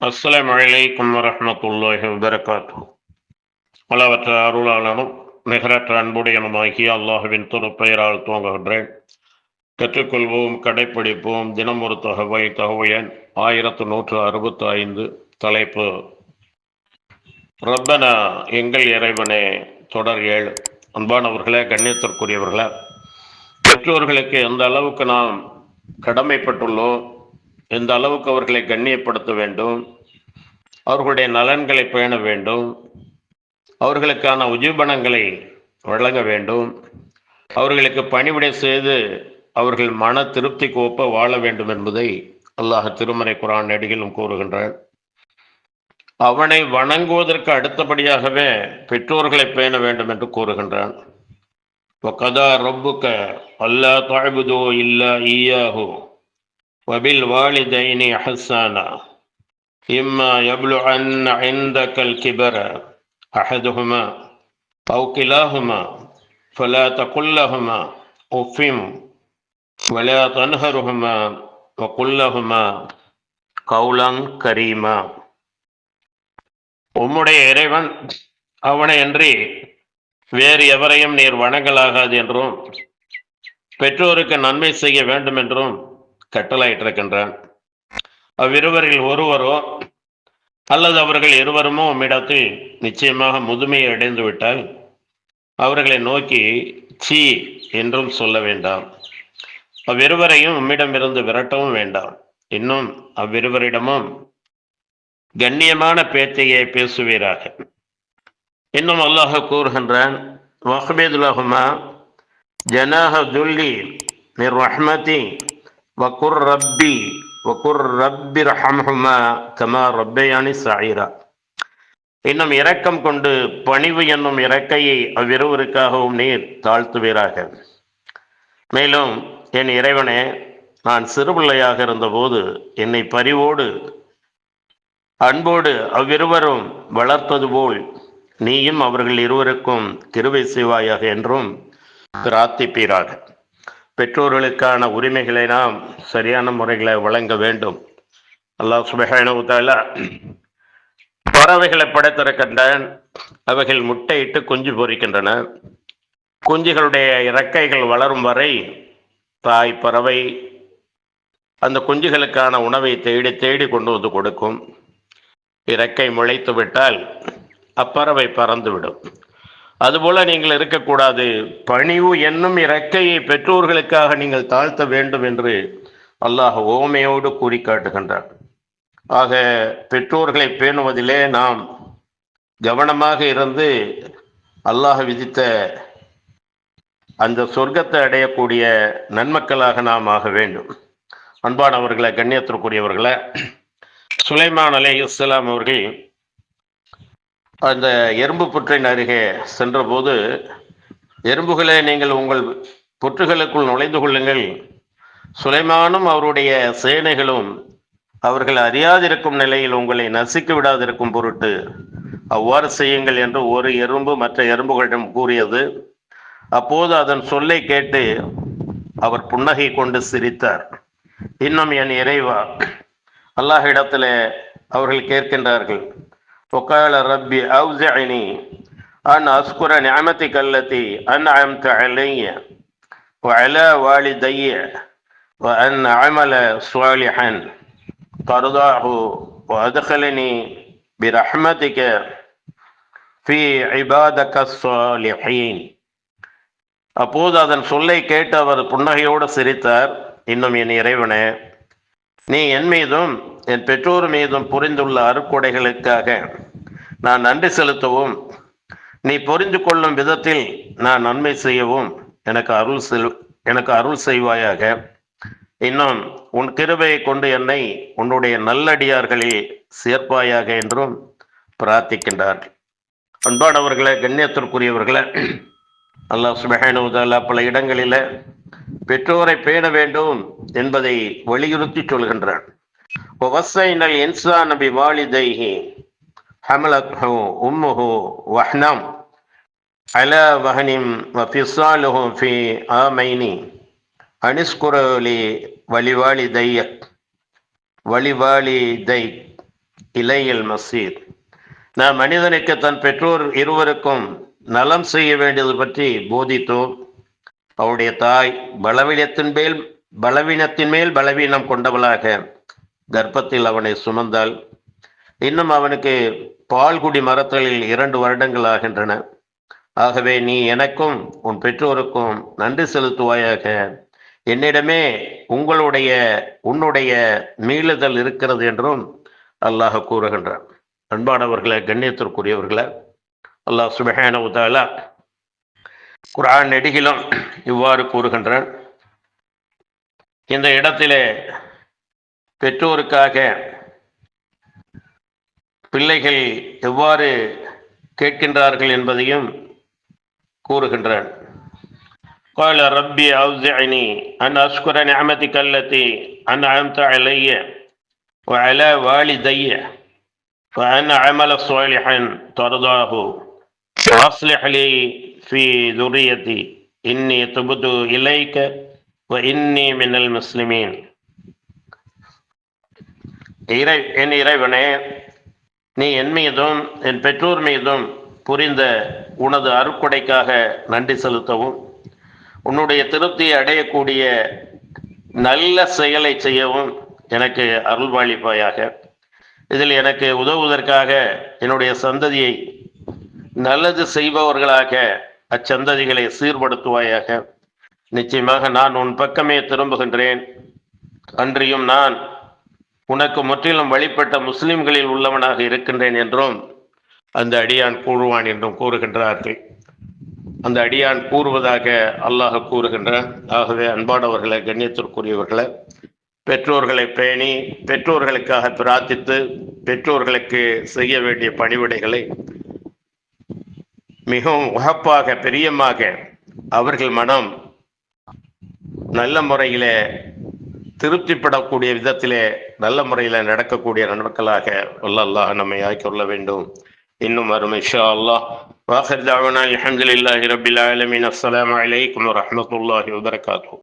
அஸ்லாம் வலைக்கம் வரமத்துல்லாஹி வபரகாத்து பலவற்ற அருளாளனும் நிகரற்ற அன்புடையனுமாகிய அல்லாஹுவின் துருப்பெயரால் தோங்குகின்றேன் கற்றுக்கொள்வோம் கடைப்பிடிப்போம் தினம் ஒரு தகவை தகவையன் ஆயிரத்து நூற்று அறுபத்தி ஐந்து தலைப்பு. ரப்பனா எங்கள் இறைவனே தொடர் ஏழு. அன்பானவர்களே கண்ணியத்திற்குரியவர்களே பெற்றோர்களுக்கு எந்த அளவுக்கு நாம் கடமைப்பட்டுள்ளோம் எந்த அளவுக்கு அவர்களை கண்ணியப்படுத்த வேண்டும் அவர்களுடைய நலன்களை பேண வேண்டும் அவர்களுக்கான உஜீபனங்களை வழங்க வேண்டும் அவர்களுக்கு பணிவிடை செய்து அவர்கள் மன திருப்திக்கு ஒப்ப வாழ வேண்டும் என்பதை அல்லாஹ் திருமறை குரான் நடிகளும் கூறுகின்றான் அவனை வணங்குவதற்கு அடுத்தபடியாகவே பெற்றோர்களை பேண வேண்டும் என்று கூறுகின்றான் وَقَضَى رَبُّكَ أَلَّا تَعْبُدُوا إِلَّا إِيَّاهُ وبالوالدين إحسانا إما يبلغن عندك الكبر أحدهما أو كلاهما فلا تقل لهما أف ولا تنهرهما وقل لهما قولا كريما உம்முடைய இறைவன் அவனை அன்றி வேறு எவரையும் நீர் வணங்கலாகாது என்றும் பெற்றோருக்கு நன்மை செய்ய வேண்டும் என்றும் கட்டளையிட்டிருக்கின்றான். அவ்விருவரில் ஒருவரோ அல்லது அவர்கள் இருவருமோ உம்மிடத்தில் நிச்சயமாக முதுமையை அடைந்து விட்டால் அவர்களை நோக்கி சீ என்றும் சொல்ல வேண்டாம். அவ்விருவரையும் உம்மிடமிருந்து விரட்டவும் வேண்டாம். இன்னும் அவ்விருவரிடமும் கண்ணியமான பேச்சையை பேசுவீராக. இன்னும் அல்லாஹ் கூறுகின்றான் வஹ்பேதுலஹுமா ஜனாஹ துல்லி மிர் ரஹ்மதி வகுர் ரப்பி வகுர் ரப்பி ரஹம்ஹுமா கமா ரப்பயானி சாயிரா இன்னும் இரக்கம் கொண்டு பணிவு என்னும் இறக்கையை அவ்விருவருக்காகவும் நீர் தாழ்த்துவீராக. மேலும் என் இறைவனே நான் சிறுபிள்ளையாக இருந்தபோது என்னை பரிவோடு அன்போடு அவ்விருவரும் வளர்ப்பது போல் நீயும் அவர்கள் இருவருக்கும் கிருவை செய்வாயாக என்றும் பிரார்த்திப்பீராக. பெற்றோர்களுக்கான உரிமைகளை நாம் சரியான முறைகளை வழங்க வேண்டும். அல்லாஹ் சுபஹானுத்தால பறவைகளை படைத்திருக்கின்றன. அவைகள் முட்டையிட்டு குஞ்சு பொறிக்கின்றன. குஞ்சுகளுடைய இறக்கைகள் வளரும் வரை தாய் பறவை அந்த குஞ்சுகளுக்கான உணவை தேடி தேடி கொண்டு வந்து கொடுக்கும். இறக்கை முளைத்து விட்டால் அப்பறவை பறந்துவிடும். அதுபோல நீங்கள் இருக்கக்கூடாது. பணிவு என்னும் இறக்கையை பெற்றோர்களுக்காக நீங்கள் தாழ்த்த வேண்டும் என்று அல்லாஹ் ஓமையோடு கூறி காட்டுகின்றார் ஆக பெற்றோர்களை பேணுவதிலே நாம் கவனமாக இருந்து அல்லாஹ் விதித்த அந்த சொர்க்கத்தை அடையக்கூடிய நன்மக்களாக நாம் ஆக வேண்டும். அன்பானவர்களை கண்ணியத்திற்குரியவர்களை சுலைமான் அலே இஸ்லாம் அவர்கள் அந்த எறும்பு புற்றின் அருகே சென்றபோது எறும்புகளை நீங்கள் உங்கள் புற்றுகளுக்குள் நுழைந்து கொள்ளுங்கள். சுலைமானும் அவருடைய சேனைகளும் அவர்கள் அறியாதிருக்கும் நிலையில் உங்களை நசுக்கி விடாதிருக்கும் பொருட்டு அவ்வாறு செய்யுங்கள் என்று ஒரு எறும்பு மற்ற எறும்புகளிடம் கூறியது. அப்போது அதன் சொல்லை கேட்டு அவர் புன்னகை கொண்டு சிரித்தார். இன்னும் என் இறைவா அல்லாஹ் இடத்துல அவர்கள் கேட்கின்றார்கள். وقال ربي أوزعني أن أذكر نعمتك التي أنعمت علي وعلى والدي وأن أعمل صالحا ترضاه وأدخلني برحمتك في عبادك الصالحين அப்போது அதன் சொல்லை கேட்டு அவர் புன்னகையோடு சிரித்தார் இன்னும் என் இறைவனே நீ என் மீதும் என் பெற்றோர் மீதும் புரிந்துள்ள அருக்கொடைகளுக்காக நான் நன்றி செலுத்தவும் நீ புரிந்து கொள்ளும் விதத்தில் நான் நன்மை செய்யவும் எனக்கு அருள் செல் எனக்கு அருள் செய்வாயாக. இன்னும் உன் கிருபையை கொண்டு என்னை உன்னுடைய நல்லடியார்களில் சேர்ப்பாயாக என்றும் பிரார்த்திக்கின்றார். அன்பானவர்களை கண்ணியத்திற்குரியவர்களை அல்லாஹ் சுபஹானுதாலா பல இடங்களில் பெற்றோரை பேண வேண்டும் என்பதை வலியுறுத்தி சொல்கின்றான். இன்சா நபி வாலிதைஹி حملته أمه وحنا على وهن وفصاله في آمين أن اشكر لي ولوالديك ولوالديك இலையில் மசீர் நான் மனிதனுக்கு தன் பெற்றோர் இருவருக்கும் நலம் செய்ய வேண்டியது பற்றி போதித்தோம் அவனுடைய தாய் பலவீனத்தின் மேல் பலவீனத்தின் மேல் பலவீனம் கொண்டவளாக கர்ப்பத்தில் அவனை சுமந்தாள் இன்னும் அவனுக்கு பால்குடி மரத்தலில் இரண்டு வருடங்கள் ஆகின்றன. ஆகவே நீ எனக்கும் உன் பெற்றோருக்கும் நன்றி செலுத்துவாயாக. என்னிடமே உங்களுடைய உன்னுடைய மீளுதல் இருக்கிறது என்றும் அல்லாஹ் கூறுகின்றான். அன்பானவர்களை கண்ணியத்திற்குரியவர்களை அல்லாஹ் சுபஹான உதாலா குரான் நெடுகிலும் இவ்வாறு கூறுகின்றான். இந்த இடத்திலே பெற்றோருக்காக பிள்ளைகள் எவ்வாறு கேட்கின்றார்கள் என்பதையும் கூறுகின்றான் قال ربي أوزعني أن أشكر نعمتك التي أنعمت علي وعلى والدي وأن أعمل صالحا ترضاه وأصلح لي في ذريتي إني تبت إليك وإني من المسلمين இறை என் இறைவனே நீ என் மீதும் என் பெற்றோர் மீதும் புரிந்த உனது அருக்குடைக்காக நன்றி செலுத்தவும் உன்னுடைய திருப்தியை அடையக்கூடிய நல்ல செயலை செய்யவும் எனக்கு அருள்வாளிப்பாயாக. இதில் எனக்கு உதவுவதற்காக என்னுடைய சந்ததியை நல்லது செய்பவர்களாக அச்சந்ததிகளை சீர்படுத்துவாயாக. நிச்சயமாக நான் உன் பக்கமே திரும்புகின்றேன். அன்றியும் நான் உனக்கு முற்றிலும் வழிபட்ட முஸ்லிம்களில் உள்ளவனாக இருக்கின்றேன் என்றும் அந்த அடியான் கூறுவான் என்றும் கூறுகின்றார்கள். அந்த அடியான் கூறுவதாக அல்லாஹ் கூறுகின்றான். ஆகவே அன்பானவர்களை கண்ணியத்திற்குரியவர்களை பெற்றோர்களை பேணி பெற்றோர்களுக்காக பிரார்த்தித்து பெற்றோர்களுக்கு செய்ய வேண்டிய பணிவிடைகளை மிகவும் உகப்பாக பிரியமாக அவர்கள் மனம் நல்ல முறையிலே திருப்திப்படக்கூடிய விதத்திலே நல்ல முறையில் நடக்கக்கூடிய நண்பர்களாக வல்லல்லாஹ் நம்மை ஆக்கிக்கொள்ள வேண்டும். இன்னும் வரும் இஷா அல்லாஹ். வாஹர் தாவனா அல்ஹம்துலில்லாஹி ரபில் ஆலமீன். அஸ்ஸலாமு அலைக்கும்